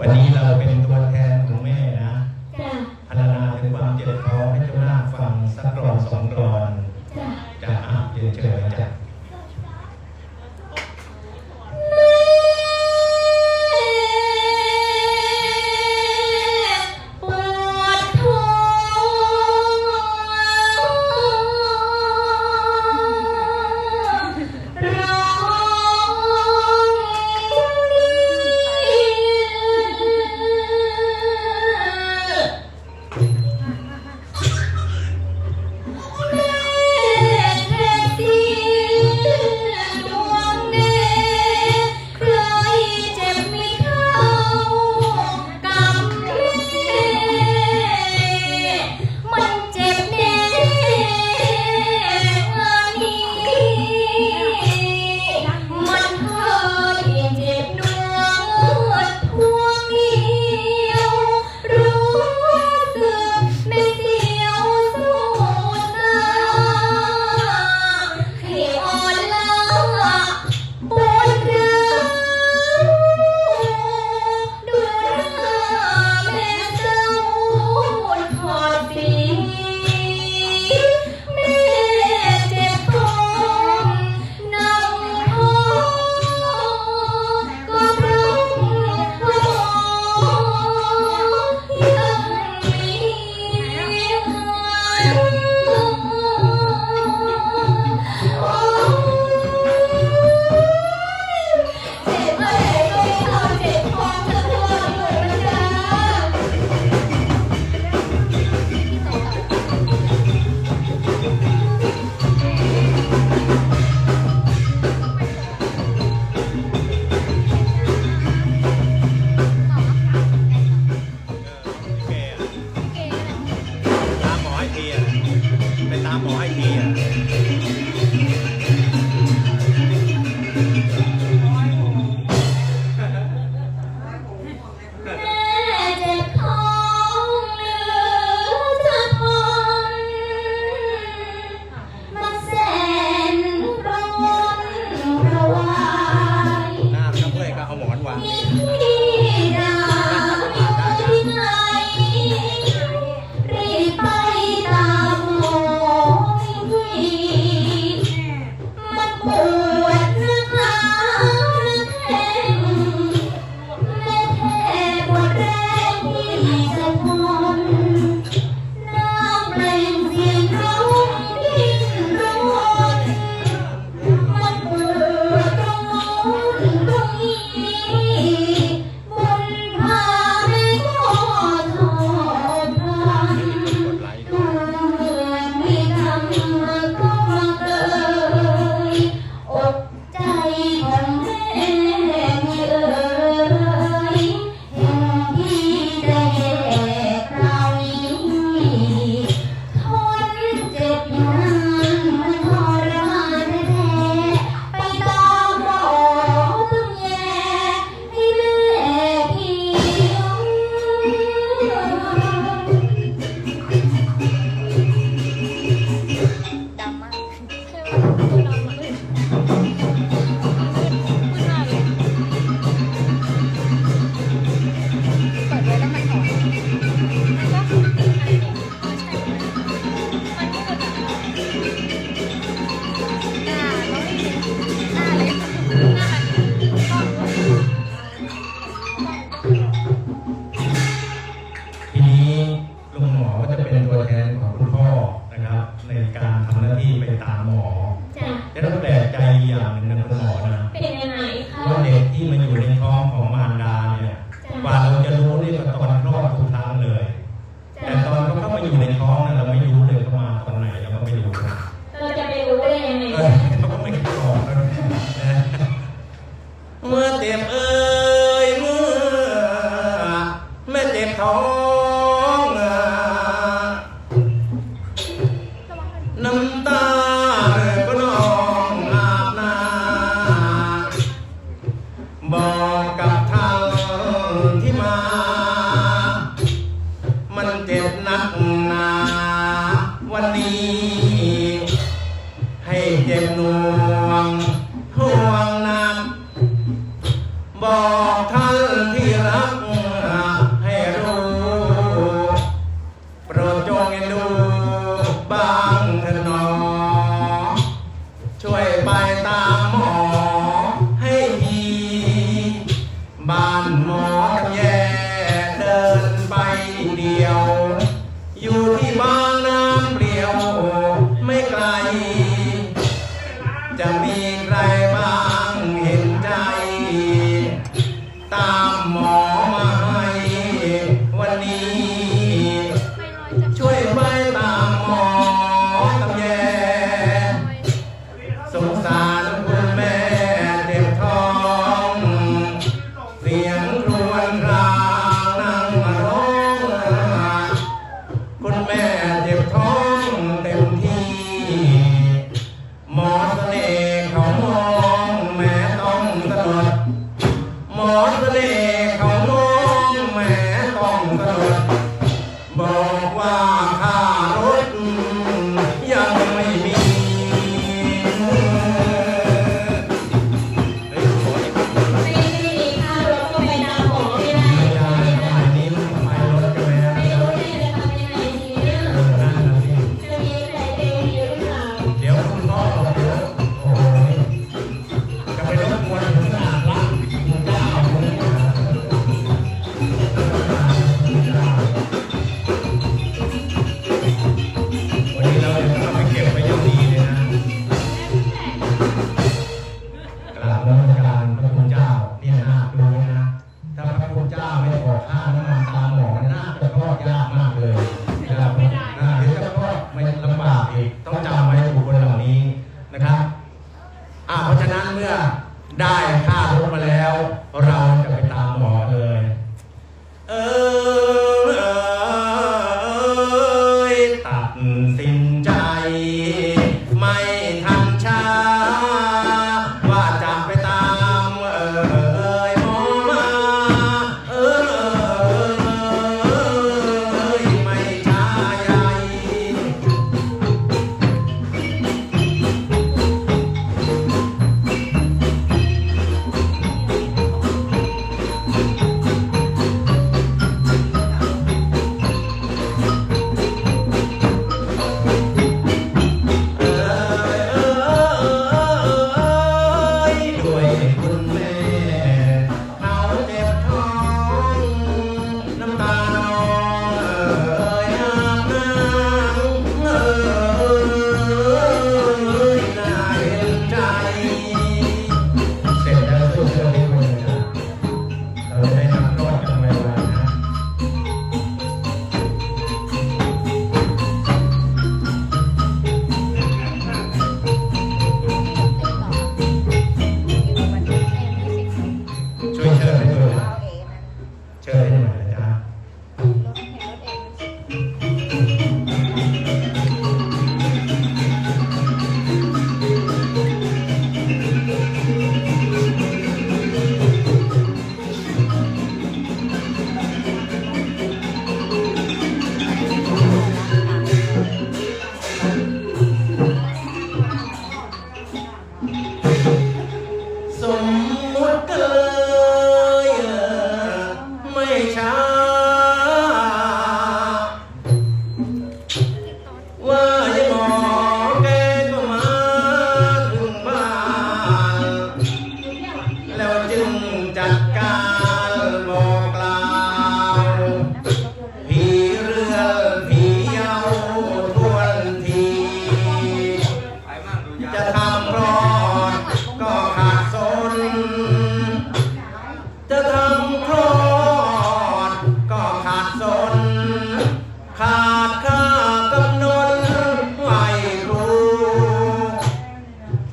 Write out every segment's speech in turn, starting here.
วันนี้เราเป็นตัวแทนของแม่นะจ้ะพัฒนาถึงความเจ็บท้องให้เจ้าหน้าฟังสักกรอนสองกรอนจ้ะจะอาบเจ็นเฉยจ้ะ あータの My God. สงสาร นะครับเพราะฉะนั้นเมื่อได้ค่าทด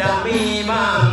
จะมีมาก